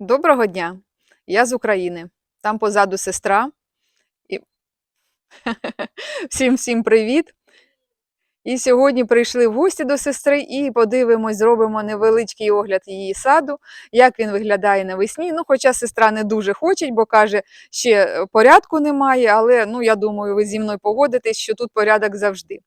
Доброго дня! Я з України. Там позаду сестра. І... всім всім привіт! І сьогодні прийшли в гості до сестри і подивимось, зробимо невеличкий огляд її саду, як він виглядає навесні. Ну, хоча сестра не дуже хоче, бо каже, ще е, порядку немає, але ну, я думаю, ви зі мною погодитесь, що тут порядок завжди.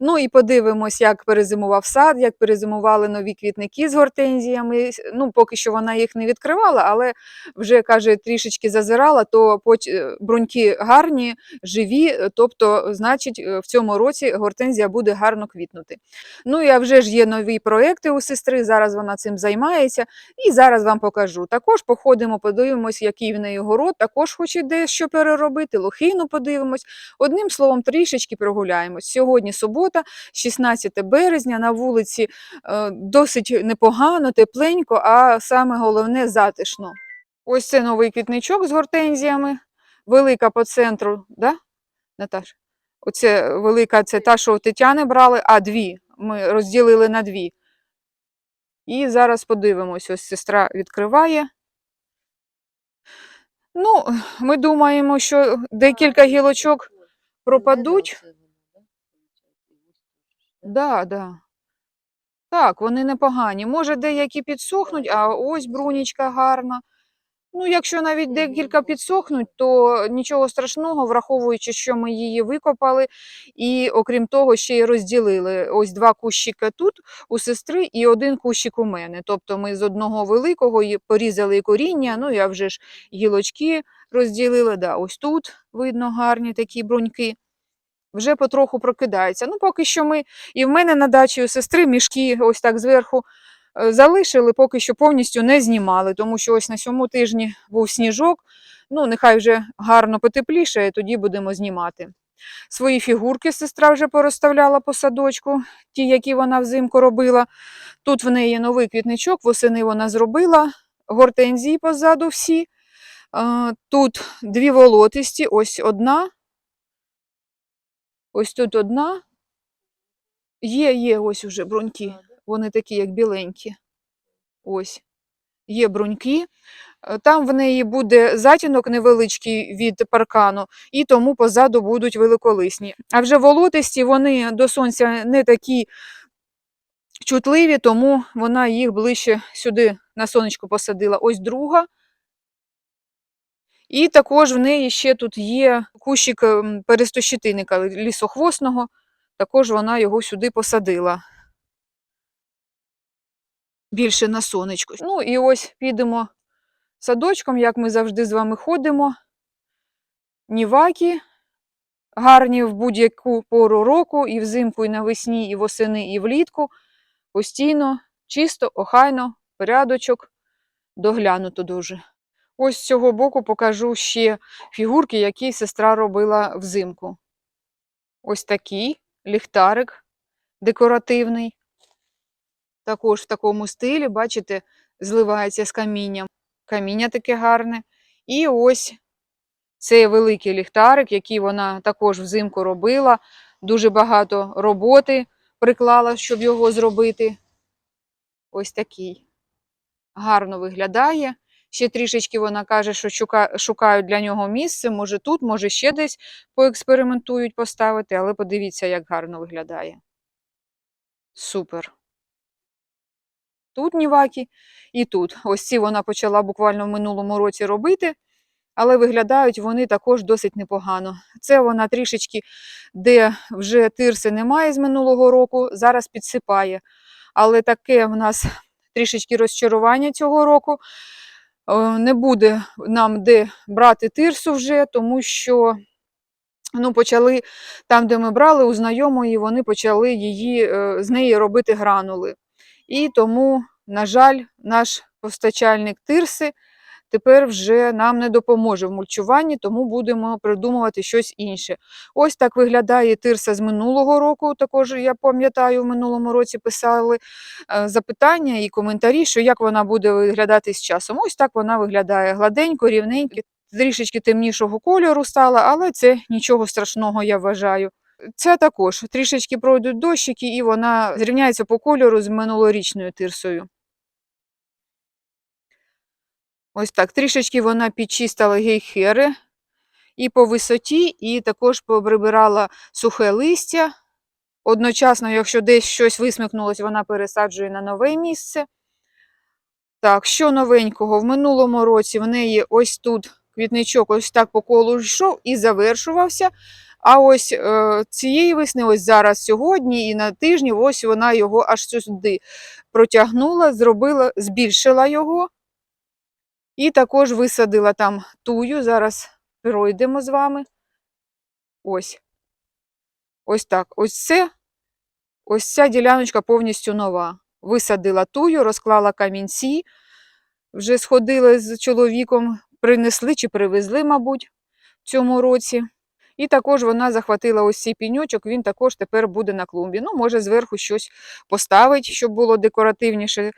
Ну і подивимось, як перезимував сад, як перезимували нові квітники з гортензіями. Ну, поки що вона їх не відкривала, але вже каже, трішечки зазирала, то е, бруньки гарні, живі. е, Тобто, значить, в цьому році гортензія буде гарно квітнути. Ну і вже ж є нові проекти у сестри. Зараз вона цим займається, і зараз вам покажу. Також походимо, подивимось, який в неї город. Також хоче дещо переробити. Лохину подивимось. Одним словом, трішечки прогуляємось. Сьогодні субота, 16 березня, на вулиці е, досить непогано, тепленько, а саме головне затишно. Ось це новий квітничок з гортензіями. Велика по центру, да, Наташ? Оце велика, це та, що у Тетяни брали, а дві. Ми розділили на дві. І зараз подивимось, ось сестра відкриває. Ну, ми думаємо, що декілька гілочок пропадуть. Да, да. Так, вони непогані. Може, деякі підсохнуть, а ось брунічка гарна. Ну, якщо навіть декілька підсохнуть, то нічого страшного, враховуючи, що ми її викопали, і окрім того, ще й розділили. Ось два кущика тут у сестри і один кущик у мене. Тобто ми з одного великого порізали і коріння, ну я вже ж гілочки розділила. Да, ось тут видно гарні такі бруньки. Вже потроху прокидається. Ну, поки що ми і в мене на дачі у сестри мішки ось так зверху залишили, поки що повністю не знімали, тому що ось на сьому тижні був сніжок. Ну, нехай вже гарно потепліше, тоді будемо знімати. Свої фігурки сестра вже порозставляла по садочку, ті, які вона взимку робила. Тут в неї новий квітничок, восени вона зробила, гортензії позаду всі. Е, Тут дві волотисті, ось одна. Ось тут одна. Є, є ось уже бруньки. Вони такі, як біленькі. Ось. Є бруньки. Е, Там в неї буде затінок невеличкий від паркану, і тому позаду будуть великолисні. А вже волотисті вони до сонця не такі чутливі, тому вона їх ближче сюди на сонечко посадила. Ось друга. І також в неї ще тут є кущик перестощитинника лісохвосного, також вона його сюди посадила. Більше на сонечко. Ну і ось підемо садочком, як ми завжди з вами ходимо. Ніваки гарні в будь-яку пору року, і взимку, і навесні, і восени, і влітку. Постійно, чисто, охайно, порядочок, доглянуто дуже. Ось з цього боку покажу ще фігурки, які сестра робила взимку. Ось такий ліхтарик декоративний. Також в такому стилі, бачите, зливається з камінням. Каміння таке гарне. І ось цей великий ліхтарик, який вона також взимку робила. Дуже багато роботи приклала, щоб його зробити. Ось такий. Гарно виглядає. Ще трішечки вона каже, що шукають для нього місце. Може тут, може ще десь поекспериментують поставити, але подивіться, як гарно виглядає. Супер. Тут ніваки і тут. Ось ці вона почала буквально в минулому році робити, але виглядають вони також досить непогано. Це вона трішечки, де вже тирси немає з минулого року, зараз підсипає. Але таке в нас трішечки розчарування цього року. Е, Не буде нам де брати тирсу вже, тому що ну, почали там, де ми брали у знайомої, вони почали її, е, з неї робити гранули. І тому, на жаль, наш постачальник тирси тепер вже нам не допоможе в мульчуванні, тому будемо придумувати щось інше. Ось так виглядає тирса з минулого року. Також я пам'ятаю, в минулому році писали е, запитання і коментарі, що як вона буде виглядати з часом. Ось так вона виглядає гладенько, рівненько, трішечки темнішого кольору стала, але це нічого страшного, я вважаю. Ця також трішечки пройдуть дощики, і вона зрівняється по кольору з минулорічною тирсою. Ось так. Трішечки вона підчистила гейхери і по висоті, і також поприбирала сухе листя. Одночасно, якщо десь щось висмикнулось, вона пересаджує на нове місце. Так, що новенького? В минулому році в неї ось тут квітничок ось так по колу йшов і завершувався. А ось е, цієї весни, ось зараз сьогодні і на тижні, ось вона його аж сюди протягнула, зробила, збільшила його. І також висадила там тую. Зараз пройдемо з вами. Ось. Ось так. Ось це, ось ця діляночка повністю нова. Висадила тую, розклала камінці. Вже сходили з чоловіком, принесли чи привезли, мабуть, в цьому році. І також вона захватила ось цей піньочок, він також тепер буде на клумбі. Ну, може, зверху щось поставить, щоб було декоративніше.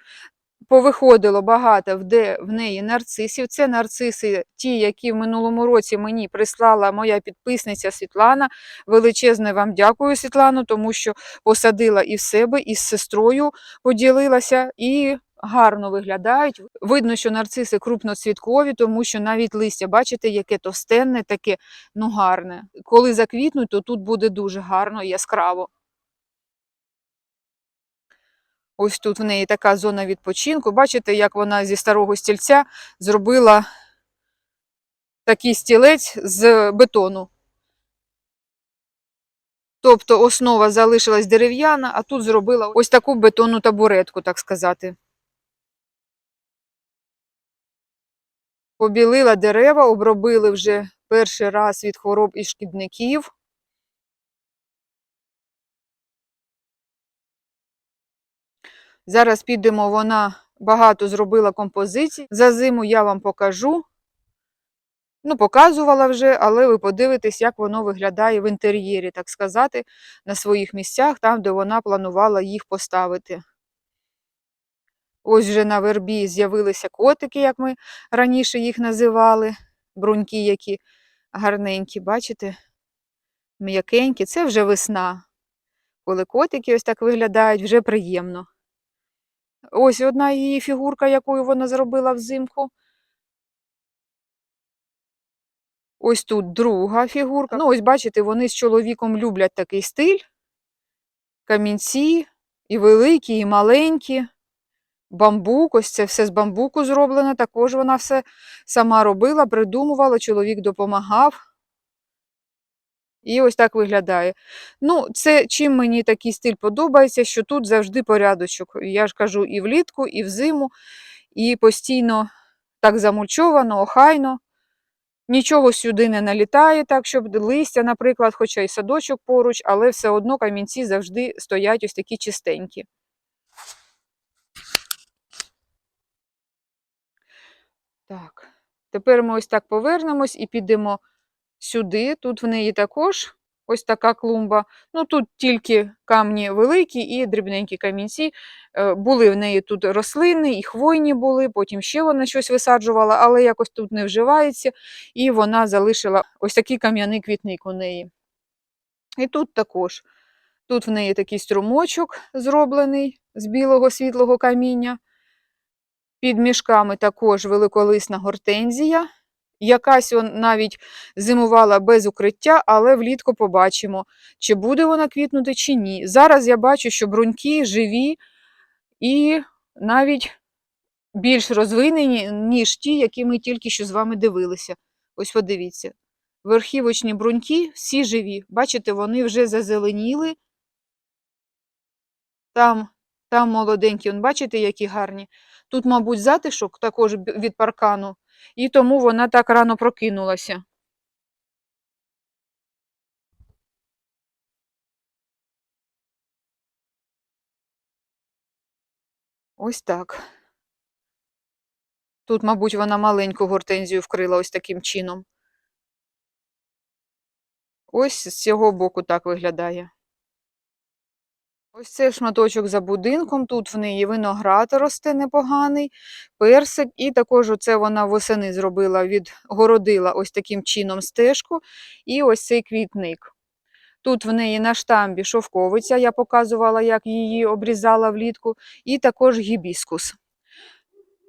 Повиходило багато де в неї нарцисів. Це нарциси, ті, які в минулому році мені прислала моя підписниця Світлана. Величезне вам дякую, Світлано, тому що посадила і в себе, і з сестрою поділилася, і гарно виглядають. Видно, що нарциси крупноцвіткові, тому що навіть листя, бачите, яке товстенне, таке ну гарне. Коли заквітнуть, то тут буде дуже гарно і яскраво. Ось тут в неї така зона відпочинку. Бачите, як вона зі старого стільця зробила такий стілець з бетону. Тобто основа залишилась дерев'яна, а тут зробила ось таку бетонну табуретку, так сказати. Побілила дерева, обробили вже перший раз від хвороб і шкідників. Зараз підемо, вона багато зробила композицій. За зиму я вам покажу. Ну, показувала вже, але ви подивитесь, як воно виглядає в інтер'єрі, так сказати, на своїх місцях, там, де вона планувала їх поставити. Ось вже на вербі з'явилися котики, як ми раніше їх називали. Бруньки, які гарненькі, бачите? М'якенькі. Це вже весна. Коли котики ось так виглядають, вже приємно. Ось одна її фігурка, яку вона зробила взимку. Ось тут друга фігурка. Ну, ось бачите, вони з чоловіком люблять такий стиль. Камінці, і великі, і маленькі. Бамбук, ось це все з бамбуку зроблено. Також вона все сама робила, придумувала, чоловік допомагав. І ось так виглядає. Ну, це чим мені такий стиль подобається, що тут завжди порядочок. Я ж кажу, і влітку, і взиму, і постійно так замульчовано, охайно. Нічого сюди не налітає, так, щоб листя, наприклад, хоча й садочок поруч, але все одно камінці завжди стоять ось такі чистенькі. Так, тепер ми ось так повернемось і підемо сюди. Тут в неї також ось така клумба. Ну тут тільки камні великі і дрібненькі камінці. Е, Були в неї тут рослини, і хвойні були, потім ще вона щось висаджувала, але якось тут не вживається, і вона залишила ось такий кам'яний квітник у неї. І тут також. Тут в неї такий струмочок зроблений з білого світлого каміння. Під мішками також великолисна гортензія. Якась навіть зимувала без укриття, але влітку побачимо, чи буде вона квітнути, чи ні. Зараз я бачу, що бруньки живі і навіть більш розвинені, ніж ті, які ми тільки що з вами дивилися. Ось подивіться. Верхівочні бруньки всі живі. Бачите, вони вже зазеленіли. Там, там молоденькі, он, бачите, які гарні. Тут, мабуть, затишок також від паркану, і тому вона так рано прокинулася. Ось так. Тут, мабуть, вона маленьку гортензію вкрила ось таким чином. Ось з цього боку так виглядає. Ось цей шматочок за будинком. Тут в неї виноград росте непоганий, персик, і також оце вона восени зробила, відгородила ось таким чином стежку, і ось цей квітник. Тут в неї на штамбі шовковиця, я показувала, як її обрізала влітку, і також гібіскус.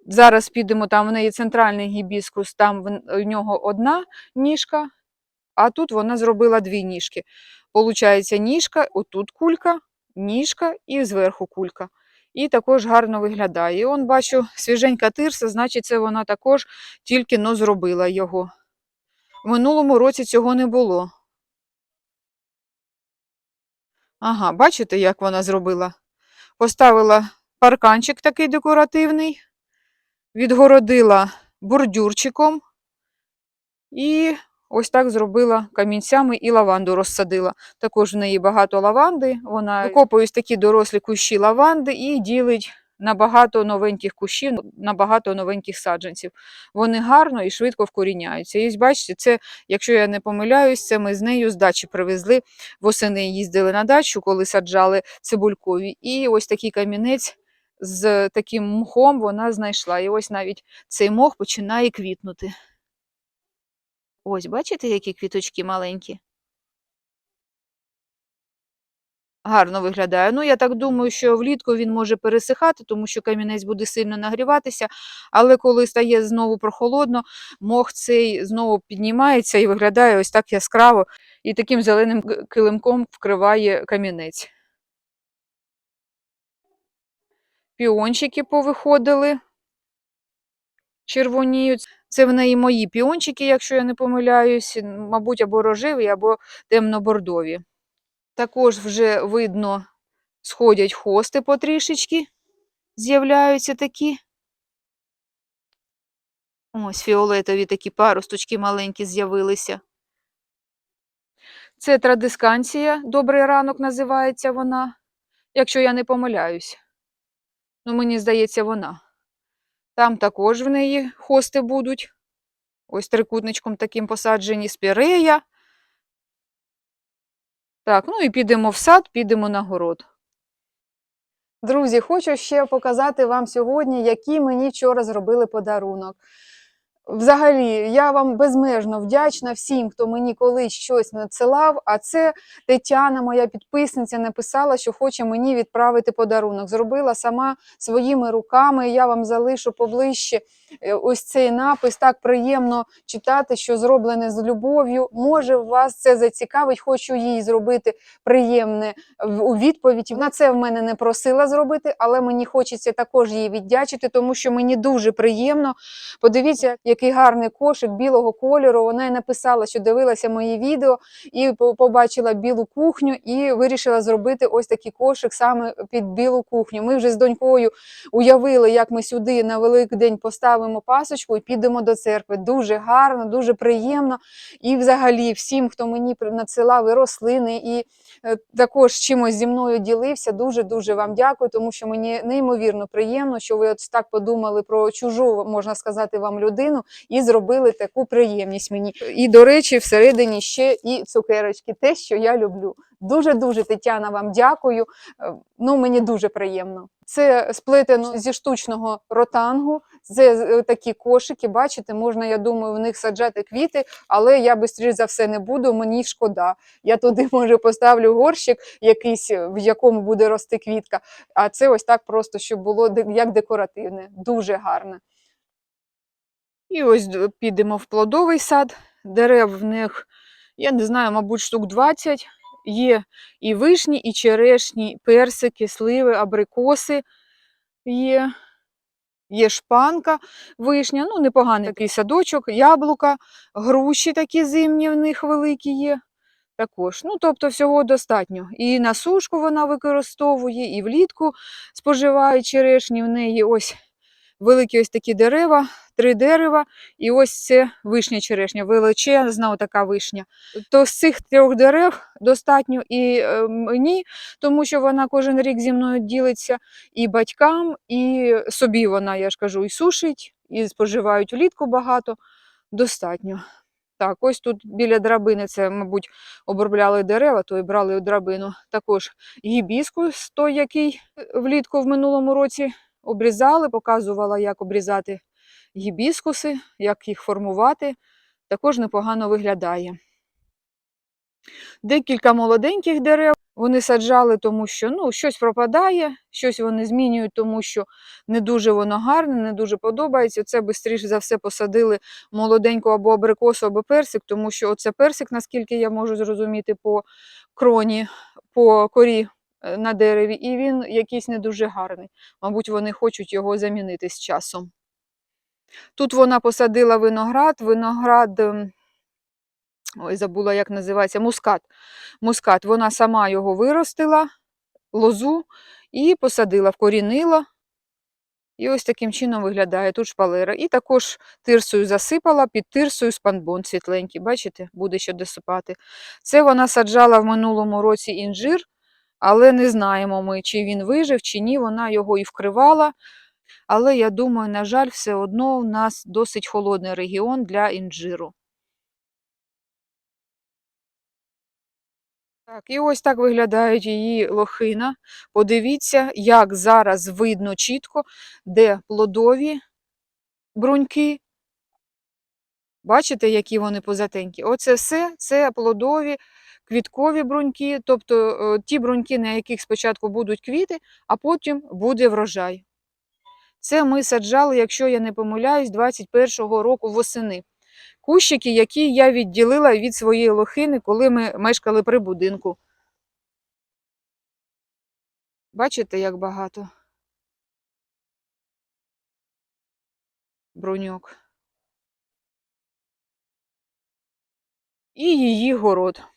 Зараз підемо, там в неї центральний гібіскус, там в нього одна ніжка, а тут вона зробила дві ніжки. Получається ніжка, отут кулька, ніжка і зверху кулька. І також гарно виглядає. І он бачу свіженька тирса, значить, це вона також тільки но зробила його. В минулому році цього не було. Ага, бачите, як вона зробила? Поставила парканчик такий декоративний, відгородила бордюрчиком і ось так зробила камінцями і лаванду розсадила. Також в неї багато лаванди. Вона викопує такі дорослі кущі лаванди і ділить на багато новеньких кущів, на багато новеньких саджанців. Вони гарно і швидко вкоріняються. І бачите, це, якщо я не помиляюсь, це ми з нею з дачі привезли. Восени їздили на дачу, коли саджали цибулькові. І ось такий камінець з таким мхом вона знайшла. І ось навіть цей мох починає квітнути. Ось, бачите, які квіточки маленькі? Гарно виглядає. Ну, я так думаю, що влітку він може пересихати, тому що камінець буде сильно нагріватися, але коли стає знову прохолодно, мох цей знову піднімається і виглядає ось так яскраво, і таким зеленим килимком вкриває камінець. Піончики повиходили, червоніють. Це в неї мої піончики, якщо я не помиляюсь, мабуть, або рожеві, або темно-бордові. Також вже видно, сходять хости потрішечки, з'являються такі. Ось фіолетові такі паросточки маленькі з'явилися. Це традисканція, добрий ранок називається вона, якщо я не помиляюсь. Ну, мені здається, вона. Там також в неї хости будуть. Ось трикутничком таким посаджені спірея. Так, ну і підемо в сад, підемо на город. Друзі, хочу ще показати вам сьогодні, який мені вчора зробили подарунок. Взагалі, я вам безмежно вдячна всім, хто мені колись щось надсилав. А це Тетяна, моя підписниця, написала, що хоче мені відправити подарунок. Зробила сама своїми руками. Я вам залишу поближче ось цей напис. Так приємно читати, що зроблене з любов'ю. Може, вас це зацікавить, хочу їй зробити приємне у відповідь. На це в мене не просила зробити, але мені хочеться також їй віддячити, тому що мені дуже приємно. Подивіться, який гарний кошик білого кольору. Вона й написала, що дивилася мої відео і побачила білу кухню, і вирішила зробити ось такий кошик саме під білу кухню. Ми вже з донькою уявили, як ми сюди на Великдень поставимо пасочку і підемо до церкви. Дуже гарно, дуже приємно. І взагалі всім, хто мені надсилав і рослини, і е, також чимось зі мною ділився. Дуже дуже вам дякую, тому що мені неймовірно приємно, що ви от так подумали про чужу, можна сказати, вам людину і зробили таку приємність мені. І, до речі, всередині ще і цукерочки, те, що я люблю. Дуже дуже Тетяна, вам дякую. Е, Ну, мені дуже приємно. Це сплетено зі штучного ротангу. Це е, такі кошики. Бачите, можна, я думаю, в них саджати квіти, але я швидше за все не буду. Мені шкода. Я туди може поставлю горщик, якийсь, е, в якому буде рости квітка. А це ось так просто, щоб було як декоративне, дуже гарне. І ось підемо в плодовий сад. Дерев в них, я не знаю, мабуть, штук 20. Є і вишні, і черешні, персики, сливи, абрикоси є. Є шпанка, вишня, ну непоганий такий садочок, яблука, груші такі зимні в них великі є. Також. Ну, тобто всього достатньо. І на сушку вона використовує, і влітку споживає черешні в неї. Ось великі ось такі дерева, три дерева, і ось це вишня черешня, величезна така вишня. То з цих трьох дерев достатньо і е, мені, тому що вона кожен рік зі мною ділиться і батькам, і собі вона, я ж кажу, і сушить, і споживають влітку багато. Достатньо. Так, ось тут біля драбини, це, мабуть, обробляли дерева, то і брали драбину. Також гібіскус, той, який влітку в минулому році обрізали, показувала, як обрізати гібіскуси, як їх формувати. Також непогано виглядає. Декілька молоденьких дерев вони саджали, тому що ну, щось пропадає, щось вони змінюють, тому що не дуже воно гарне, не дуже подобається. Це швидше за все посадили молоденьку або абрикосу, або персик, тому що оце персик, наскільки я можу зрозуміти, по кроні, по корі на дереві, і він якийсь не дуже гарний. Мабуть, вони хочуть його замінити з часом. Тут вона посадила виноград, виноград. ем, Ой, забула, як називається, мускат. Мускат. Вона сама його виростила, лозу, і посадила, вкорінила. І ось таким чином виглядає тут шпалера. І також тирсою засипала, під тирсою спанбон світленький. Бачите, буде що досипати. Це вона саджала в минулому році інжир, але не знаємо ми, чи він вижив, чи ні. Вона його і вкривала. Але я думаю, на жаль, все одно у нас досить холодний регіон для інжиру. Так, і ось так виглядають її лохина. Подивіться, як зараз видно чітко, де плодові бруньки. Бачите, які вони позатенькі? Оце все це плодові квіткові бруньки, тобто е, ті бруньки, на яких спочатку будуть квіти, а потім буде врожай. Це ми саджали, якщо я не помиляюсь, 21-го року восени кущики, які я відділила від своєї лохини, коли ми мешкали при будинку. Бачите, як багато бруньок. І її город.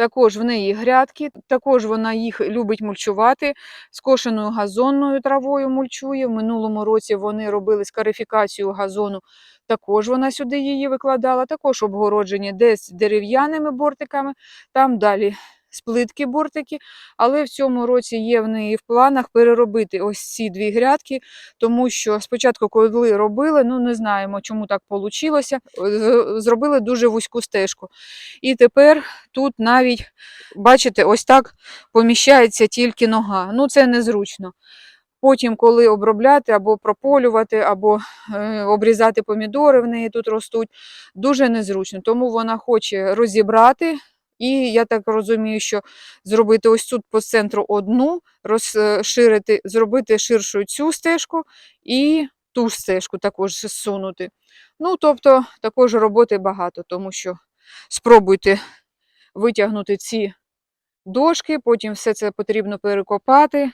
Також в неї грядки, також вона їх любить мульчувати, скошеною газонною травою мульчує. В минулому році вони робили скарифікацію газону, також вона сюди її викладала, також обгороджені десь дерев'яними бортиками, там далі сплитки бортики. Але в цьому році є в неї в планах переробити ось ці дві грядки, тому що спочатку, коли робили, ну не знаємо, чому так вийшло, зробили дуже вузьку стежку. І тепер тут навіть, бачите, ось так поміщається тільки нога. Ну, це незручно. Потім, коли обробляти або прополювати, або е, обрізати помідори, в неї тут ростуть, дуже незручно. Тому вона хоче розібрати. І я так розумію, що зробити ось тут по центру одну, розширити, зробити ширшу цю стежку і ту стежку також зсунути. Ну, тобто, також роботи багато, тому що спробуйте витягнути ці дошки, потім все це потрібно перекопати,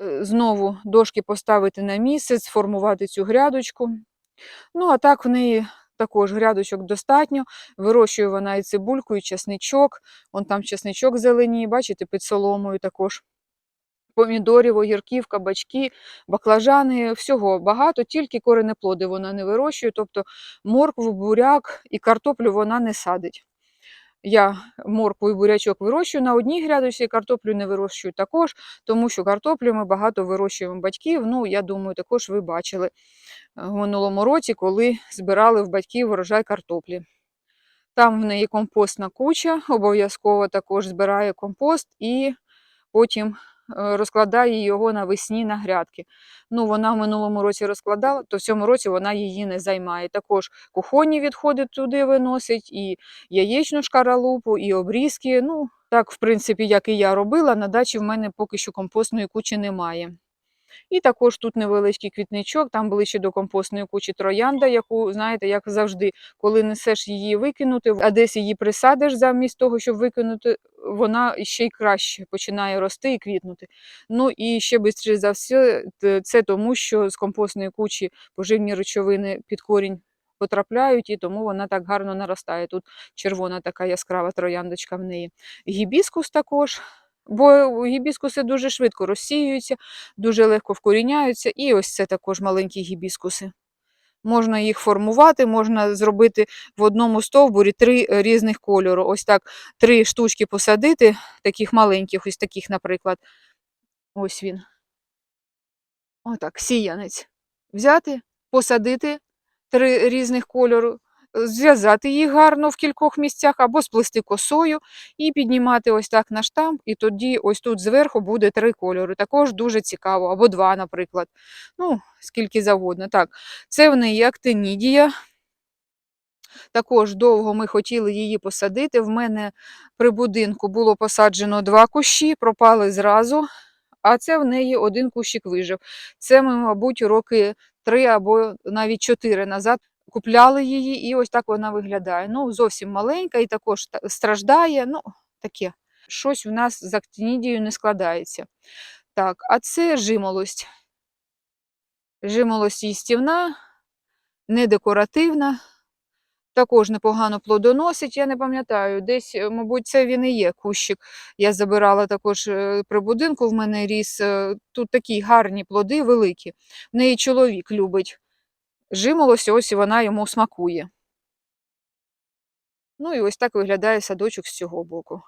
е, знову дошки поставити на місце, сформувати цю грядочку. Ну, а так в неї також грядочок достатньо. Вирощує вона і цибульку, і чесничок. Вон там чесничок зелені, бачите, під соломою також. Помідорів, огірків, кабачки, баклажани, всього багато, тільки коренеплоди вона не вирощує, тобто моркву, буряк і картоплю вона не садить. Я моркву і бурячок вирощую на одній грядочці, картоплю не вирощую також, тому що картоплю ми багато вирощуємо батьків. Ну, я думаю, також ви бачили в минулому році, коли збирали в батьків врожай картоплі. Там в неї компостна куча, обов'язково також збирає компост і потім е, розкладає його навесні на грядки. Ну, Вона в минулому році розкладала, то в цьому році вона її не займає. Також кухонні відходи туди виносить, і яєчну шкаралупу, і обрізки. Ну, Так, в принципі, як і я робила, на дачі в мене поки що компостної кучі немає. І також тут невеличкий квітничок, там ближче до компостної кучі троянда, яку, знаєте, як завжди, коли несеш її викинути, а десь її присадиш замість того, щоб викинути, вона ще й краще починає рости і квітнути. Ну і ще швидше за все, це тому, що з компостної кучі поживні речовини під корінь. Потрапляють і тому вона так гарно наростає. Тут червона така яскрава трояндочка в неї. Гібіскус також Бо гібіскуси дуже швидко розсіюються, дуже легко вкоріняються, і ось це також маленькі гібіскуси. Можна їх формувати, можна зробити в одному стовбурі три різних кольору. Ось так три штучки посадити, таких маленьких, ось таких, наприклад. Ось він. Отак, сіянець. Взяти, посадити три різних кольору, зв'язати їх гарно в кількох місцях, або сплести косою і піднімати ось так на штамп, і тоді ось тут зверху буде три кольори. Також дуже цікаво, або два, наприклад. Ну, скільки завгодно. Так, Це в неї актинідія. Також довго ми хотіли її посадити. В мене при будинку було посаджено два кущі, пропали зразу, а це в неї один кущик вижив. Це мабуть, роки три або навіть чотири назад купляли її, і ось так вона виглядає. Ну, зовсім маленька і також страждає. Ну, таке. Щось в нас з актинідією не складається. Так, а це жимолость. Жимолость їстівна, не декоративна, також непогано плодоносить. Я не пам'ятаю, десь, е, мабуть, це він і є кущик. Я забирала також е, при будинку, в мене ріс. е, Тут такі гарні плоди, великі. В неї чоловік любить жимолость, ось і вона йому смакує. Ну і ось так виглядає садочок з цього боку.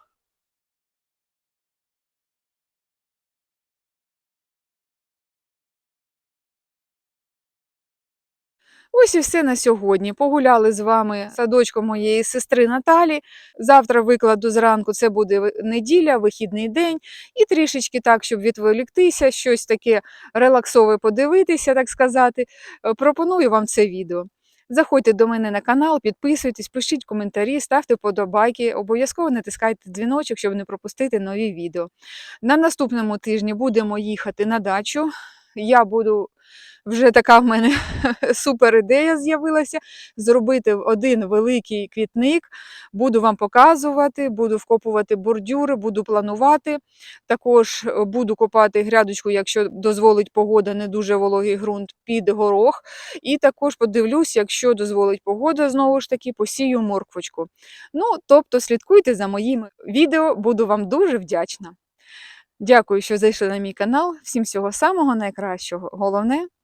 Ось і все на сьогодні. Погуляли з вами садочком моєї сестри Наталі. Завтра викладу зранку, це буде неділя, вихідний день, і трішечки так, щоб відволіктися, щось таке релаксове подивитися, так сказати. Е, Пропоную вам це відео. Заходьте до мене на канал, підписуйтесь, пишіть коментарі, ставте вподобайки, обов'язково натискайте дзвіночок, щоб не пропустити нові відео. На наступному тижні будемо їхати на дачу. Я буду вже така в мене супер ідея з'явилася зробити один великий квітник. Буду вам показувати, буду вкопувати бордюри, буду планувати. Також е, буду копати грядочку, якщо дозволить погода, не дуже вологий ґрунт під горох. І також подивлюсь, якщо дозволить погода, знову ж таки, посію морквочку. Ну, тобто слідкуйте за моїми відео, буду вам дуже вдячна. Дякую, що зайшли на мій канал. Всім всього самого найкращого. Головне